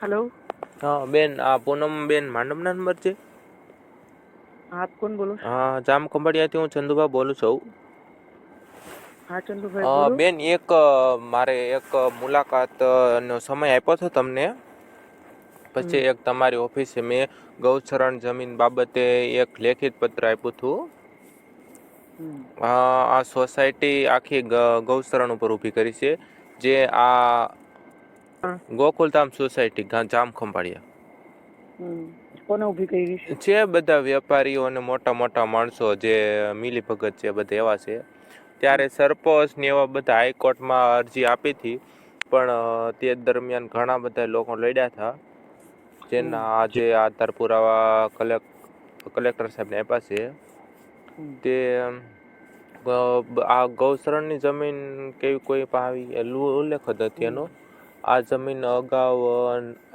Hello. હા બેન આ પૂનમ બેન માંડમના નંબર છે? આપ કોણ બોલો? હા જામ ખંભાળિયાથી હું ચંદુભાઈ બોલું છું. હા ચંદુભાઈ બેન એક મારે એક મુલાકાત નો સમય આપ્યો હતો તમને. પછી એક તમારી ઓફિસે મેં ગૌચરણ જમીન બાબતે એક લેખિત પત્ર આપ્યું હતું. આ સોસાયટી આખી ગૌચરણ ઉપર ઊભી કરી છે. જે આ. ગોકુલધામ સોસાયટી જામ ખંભાળિયા. કોને ઊભી કરી છે? છે બધા વેપારીઓ અને મોટા મોટા માણસો જે મિલી ભગત છે બધા એવા છે ત્યારે સરપંચ ને એવા બધા હાઈકોર્ટમાં અરજી આપી હતી પણ તે દરમિયાન ઘણા બધા લોકો લડ્યા હતા. જેના આજે આધાર પુરાવા કલેક્ટ કલેક્ટર સાહેબને આપ્યા છે. તે આ ગૌશરણની જમીન કેવી કોઈ લુ- ઉલ્લેખ જ નથી એનો. આ જમીન અગાઉ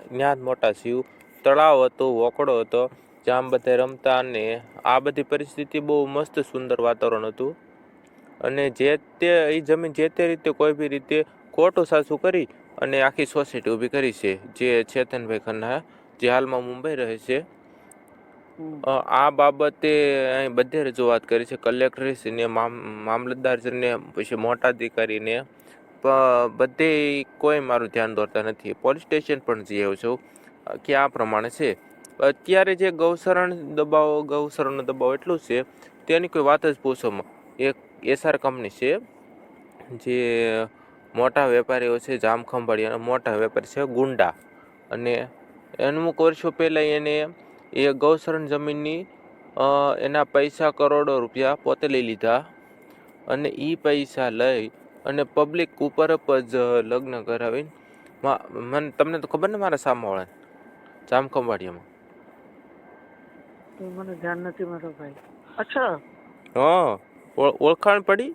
ત્યાં મોટા શિવ તળાવ હતો વોકડો હતો, જ્યાં બધા રમતા અને આ બધી પરિસ્થિતિ બહુ મસ્ત સુંદર વાતાવરણ હતું. અને જે તે એ જમીન જે તે રીતે કોઈ બી રીતે ખોટું સાસુ કરી અને આખી સોસાયટી ઊભી કરી છે, જે ચેતનભાઈ ખન્ના જે હાલમાં મુંબઈ રહે છે. આ બાબતે અહીં બધે રજૂઆત કરી છે. કલેક્ટરશ્રીને મામ, મામલતદારશ્રીને, પછી મોટા અધિકારીને બધે કોઈ મારું ધ્યાન દોરતા નથી. પોલીસ સ્ટેશન પણ જઈ આવ્યો છું. કે આ પ્રમાણે છે. અત્યારે જે ગૌસરણ દબાવ, ગૌસરણનો દબાવ એટલું છે, તેની કોઈ વાત જ પૂછોમાં. એક એસઆર કંપની છે, જે મોટા વેપારીઓ છે, જામ ખંભાળિયાના મોટા વેપારી છે, ગુંડા. અને અમુક વર્ષો પહેલાં એને એ ગૌસરણ જમીનની એના પૈસા કરોડો રૂપિયા પોતે લઈ લીધા. અને એ પૈસા લઈ અને પબ્લિક ઉપર જ લગ્ન કરાવીને મને તમને તો ખબર ને મારા સામાવાળા જામ ખંભાળિયામાં. મને ધ્યાન નથી મારો ભાઈ. અચ્છા. હા ઓળખાણ પડી?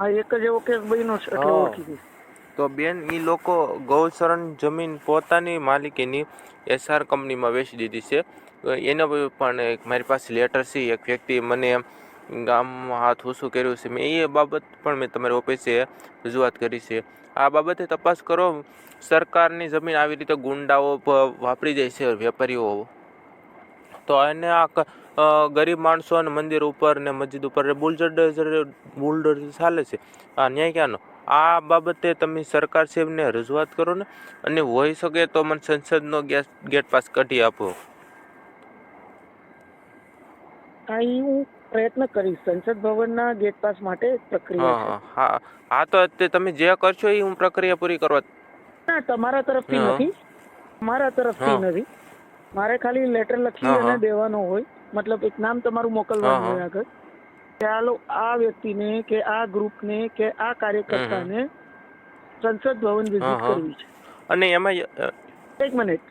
આ એક જ એવો કેસ બન્યો છે એટલે ઓળખી ગઈ. તો બેન એ લોકો ગૌચરણ જમીન પોતાની માલિકીની એસઆર કંપનીમાં વેચી દીધી છે. એનો પણ મારી પાસે લેટર છે એક વ્યક્તિ મને ગામમાં હાથ ઊંચું કર્યું છે. મેં એ બાબત પણ મેં તમારી ઓફિસે રજૂઆત કરી છે. આ બાબતે તપાસ કરો, સરકારની જમીન આવી રીતે ગુંડાઓ વાપરી જાય છે વેપારીઓ. તો એને આ ગરીબ માણસો અને મંદિર ઉપર ને મસ્જિદ ઉપર બુલડોઝર બુલડોઝર ચાલે છે. આ ન્યાય ક્યાંનો? આ બાબતે તમે સરકાર સાહેબને રજૂઆત કરો ને, અને હોઈ શકે તો મને સંસદનો ગેસ, ગેટ પાસ કાઢી આપો. આ હું પ્રયત્ન કરીશ. સંસદ ભવનના ગેટ પાસ માટે એક પ્રક્રિયા હા હા હા. હા તો તે તમે જે કરશો એ હું પ્રક્રિયા પૂરી કરવા ના તમારા તરફથી હા. નથી. મારા તરફથી હા. નથી. મારે ખાલી લેટર લખી હા, અને હા. દેવાનો હોય. મતલબ એક નામ તમારું મોકલવાનું હા, હોય આગળ. કે આ લો- આ વ્યક્તિને કે આ ગ્રુપને કે આ કાર્યકર્તાને સંસદ ભવન વિઝિટ હા. કરવી છે. અને એમાં અ, એક મિનિટ.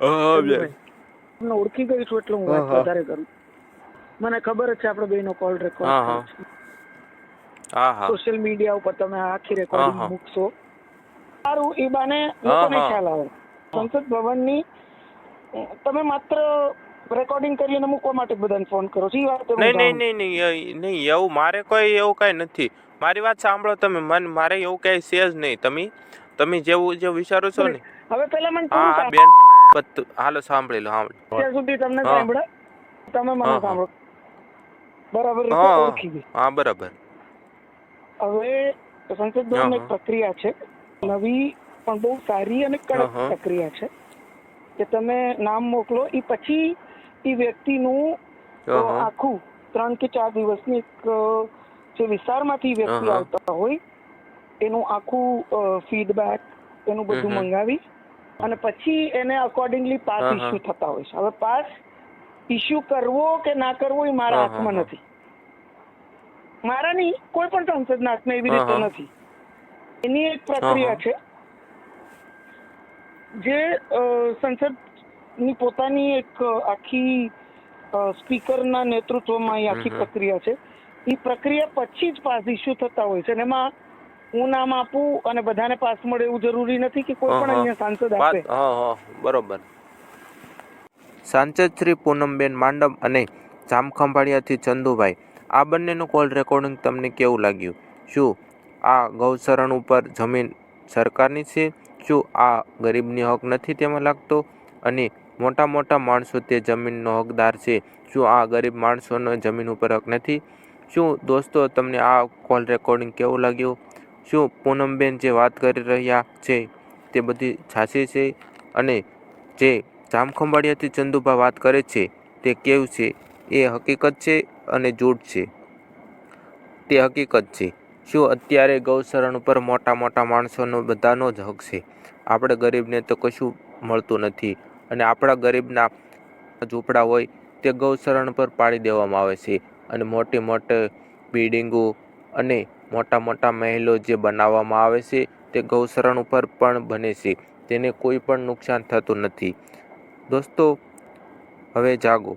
હા, તમને ઓળખી ગઈ છું એટલે હું હા, વાત હા. વધારે કરું. મને ખબર જ છે આપણો બેનો કોલ રેકોર્ડ સોશિયલ મીડિયા ઉપર તમે આખી રેકોર્ડિંગ મૂકશો. સારું એ બાને લોકોને ખ્યાલ આવે. સંસદ ભવનની તમે માત્ર રેકોર્ડિંગ કરીને મૂકવા માટે બધાને ફોન કરો છો. એ વાત નહીં નહીં નહીં નહીં નહીં એવું મારે કોઈ એવું કાંઈ નથી. મારી વાત સાંભળો તમે. મન મારે એવું કાંઈ છે જ નહીં. તમે તમે જેવું જે વિચારો છો ને. હવે પેલા મને હા. બેન હાલો સાંભળી લો સાંભળી અત્યાર સુધી તમને. સાંભળે તમે મને. સાંભળો. બરાબર રીતે હા ઓળખી ગઈ હા બરાબર હવે સંસદ ભવન એક પ્રક્રિયા છે નવી પણ બહુ સારી અને કડક. પ્રક્રિયા છે કે તમે નામ મોકલો એ પછી એ વ્યક્તિનું. આખું ત્રણ કે ચાર દિવસની એક જે વિસ્તારમાંથી વ્યક્તિ. આવતા હોય એનું આખું ફીડબેક એનું બધું. મંગાવી અને પછી એને અકોર્ડિંગલી પાસ. ઇસ્યુ થતા હોય છે હવે પાસ ઇસ્યુ કરવો કે ના કરવો એ મારા હાથમાં નથી. મારા નહીં કોઈ પણ સંસદના હાથમાં એવી રીતે નથી. એની એક પ્રક્રિયા છે જે સંસદની પોતાની એક આખી સ્પીકરના નેતૃત્વમાં એ આખી. પ્રક્રિયા છે. એ પ્રક્રિયા પછી જ પાસ ઇસ્યુ થતા હોય છે. અને એમાં હું નામ આપું અને બધાને પાસ મળે એવું જરૂરી નથી કે કોઈ પણ અહીંયા સાંસદ આપે. બરોબર. સાંસદ શ્રી પૂનમબેન માંડમ અને જામખંભાળિયાથી ચંદુભાઈ. આ બંનેનું કોલ રેકોર્ડિંગ તમને કેવું લાગ્યું? શું આ ગૌશરણ ઉપર જમીન સરકારની છે? શું આ ગરીબની હક નથી તેમાં લાગતો? અને મોટા મોટા માણસો તે જમીનનો હકદાર છે. શું આ ગરીબ માણસોનો જમીન ઉપર હક નથી? શું દોસ્તો, તમને આ કોલ રેકોર્ડિંગ કેવું લાગ્યું? શું પૂનમબેન જે વાત કરી રહ્યા છે તે બધી સાચી છે? અને જે જામખંભાળિયાથી ચંદુભા વાત કરે છે, તે કેવું છે? એ હકીકત છે અને જૂઠ છે. તે હકીકત છે. શું અત્યારે ગૌશરણ ઉપર મોટા મોટા માણસોનો બધાનો જ હક છે? આપણે ગરીબને તો કશું મળતું નથી અને આપણા ગરીબના ઝૂંપડા હોય તે ગૌશરણ પર પાડી દેવામાં આવે છે અને મોટી મોટી બિલ્ડિંગો અને મોટા મોટા મહેલો જે બનાવવામાં આવે છે તે ગૌશરણ ઉપર પણ બને છે. તેને કોઈ પણ નુકસાન થતું નથી. દોસ્તો હવે જાગો.